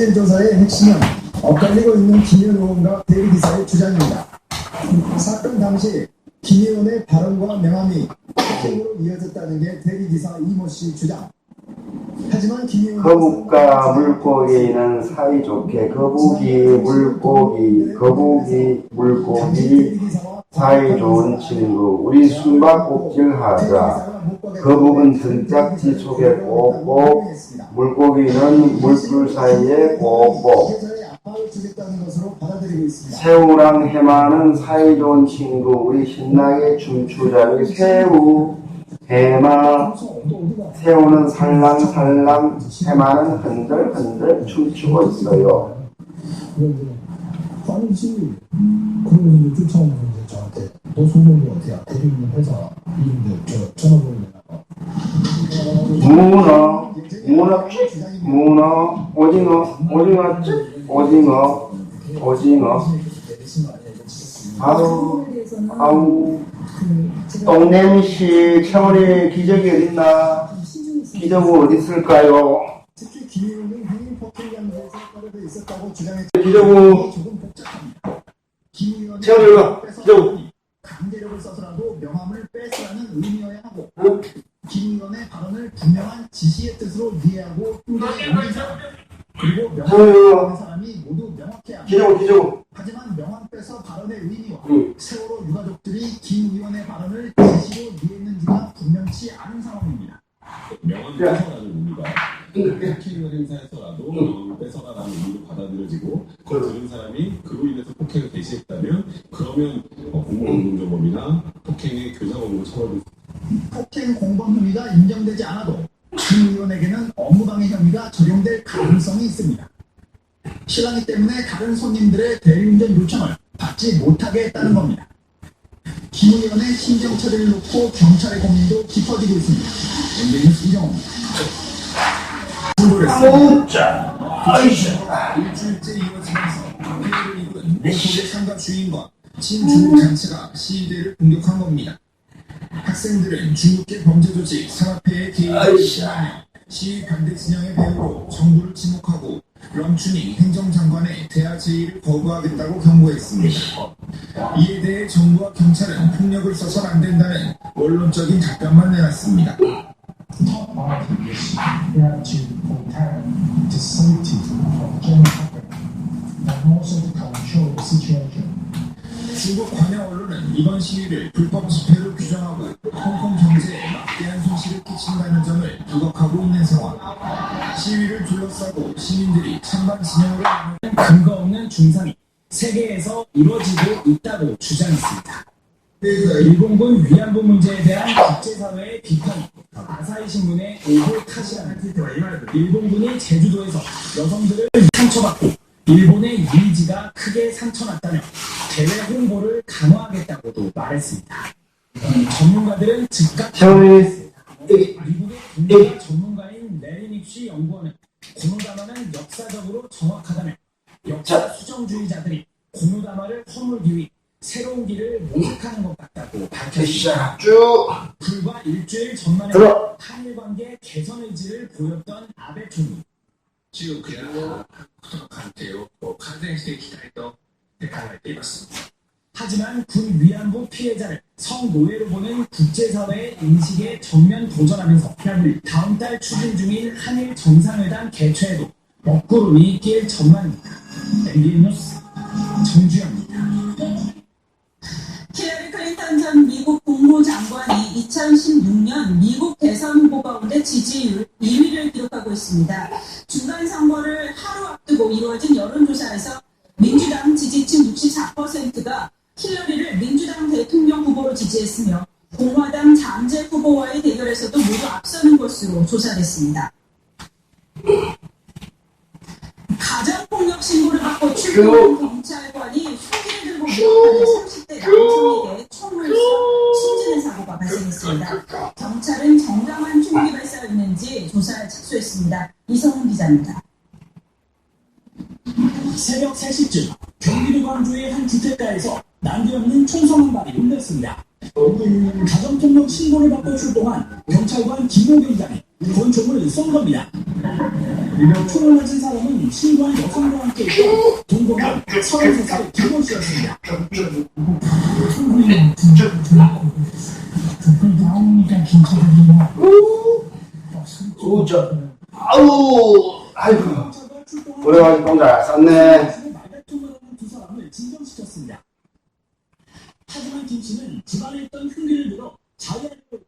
CNN 조사의 핵심은 엇갈리고 있는 김의원 의원과 대리기사의 주장입니다. 사건 당시 김 의원의 발언과 명함이 폭행으로 이어졌다는 게 대리기사 이모 씨 주장. 하지만 김 의원 거북과 물고기는 사이좋게 거북이 물고기 거북이 물고기 사이 좋은 친구 우리 숨바꼭질 하자 거북은 등짝지 속에 꼭꼭 물고기는 물줄 사이에 꼭꼭 새우랑 해마는 사이좋은 친구 우리 신나게 춤추자 여기 새우 해마. 새우는 살랑살랑 해마는 흔들흔들 춤추고 있어요. 아 소문이 어디야? 대리님 회사 이인데 저 전화번호 내놔봐. 문어 문어 문어 오징어 오징어 오징어 오징어 아우 아우 똥냄씨 채원이 기저귀 어딨나 기저귀 어디 있을까요 의원은 채원이 일로 와 기저귀 강제력을 써서라도 명함을 뺏으라는 의미여야 하고 응? 김 의원의 발언을 분명한 지시의 뜻으로 이해하고 옮긴 사람 그리고 명함을 와 받는 사람이 모두 명확해야 합니다. 기저귀 기저귀 하지만 명함 빼서 발언의 의미와 응. 세월호 유가족들이 김 의원의 발언을 지시로 이해했는지가 분명치 않은 상황입니다. 명언 야. 뺏어라는 의미가 폭행을 행사해서라도 명언을 뺏어라라는 의미로 받아들여지고 그걸 들은 사람이 그로 인해서 폭행을 개시했다면 그러면 어, 공무원운동범이나 폭행의 교사범으로 처벌될 폭행 공범 혐의가 인정되지 않아도 김 의원에게는 업무방해 혐의가 적용될 가능성이 있습니다. 신랑이 때문에 다른 손님들의 대리운전 요청을 받지 못하게 했다는 겁니다. 김 의원의 신경 처리를 놓고 경찰의 고민도 깊어지고 있습니다. MBN뉴스 이정호입니다. 진짜 아이씨 일주일째 이어지면서 회의를 이끈 모토의 상가 주인과 친중국 단체가 시위대를 공격한 겁니다. 학생들은 중국계 범죄 조직 산업회의 개입을 비판하며 시위 반대 진영의 배후로 정부를 지목하고 럼춘이 행정장관의 대화 제의를 거부하겠다고 경고했습니다. 이에 대해 정부와 경찰은 폭력을 써선 안 된다는 원론적인 답변만 내놨습니다. Protect the safety of general public and also to control the situation. 중국 관영 언론은 이번 시위를 불법 집회로 규정하고 홍콩 경제에 막대한 손실을 끼친다는 점을 부각하고 있는 상황. 시위를 둘러싸고 시민들이 찬반 진영으로 나누는 근거 없는 중상이 세계에서 이루어지고 있다고 주장했습니다. 일본군 위안부 문제에 대한 국제사회의 비판이 아사히 신문의 오보 탓이라는 일본군이 제주도에서 여성들을 상처받고 일본의 이미지가 크게 상처났다며 대외 홍보를 강화하겠다고도 말했습니다. 전문가들은 즉각 여기 미국의 군사 전문가인 레리닉시 연구원은 고노다마는 역사적으로 정확하다며 역사 수정주의자들이 고노다마를 허물기 위해 새로운 길을 모색하는 것 같다고 밝혔습니다. 자, 쭉 불과 일주일 전만에 들어. 한일 관계 개선 의지를 보였던 아베 총리. 中国のことの関係をこう改善していきたいと考えています。 하지만 군 위안부 피해자를 성노예로 보는 국제사회의 인식에 전면 도전하면서 다음 달 추진 중인 한일 정상회담 개최에도 먹구름이 낄 전망입니다. MBN 뉴스 정주영입니다. 장관이 2016년 미국 대선 후보 가운데 지지율 2위를 기록하고 있습니다. 중간 선거를 하루 앞두고 이루어진 여론조사에서 민주당 지지층 64%가 힐러리를 민주당 대통령 후보로 지지했으며 공화당 잠재 후보와의 대결에서도 모두 앞서는 것으로 조사됐습니다. 가정폭력 신고를 받고 출동한 경찰관이 흉기를 들고 모험하는 30대 남성에게 발사였는지 조사에 착수했습니다. 이성훈 기자입니다. 새벽 3시쯤 경기도 광주의 한 주택가에서 난데없는 총성 발이 울렸습니다. 가정폭력 신고를 받고 출동한 경찰관 김호경장이 권총을 쏜 겁니다. 총을 맞은 사람은 중 신고한 여성과 함께 있던 동거가 33살 김모 씨였습니다. 나오니까 경찰들이 막 오, 저, 아우, 아이고. 오래가지고 사람을 진정시켰습니다. 하지만 김 씨는 집안에 있던 흉기를 들어 자해하려고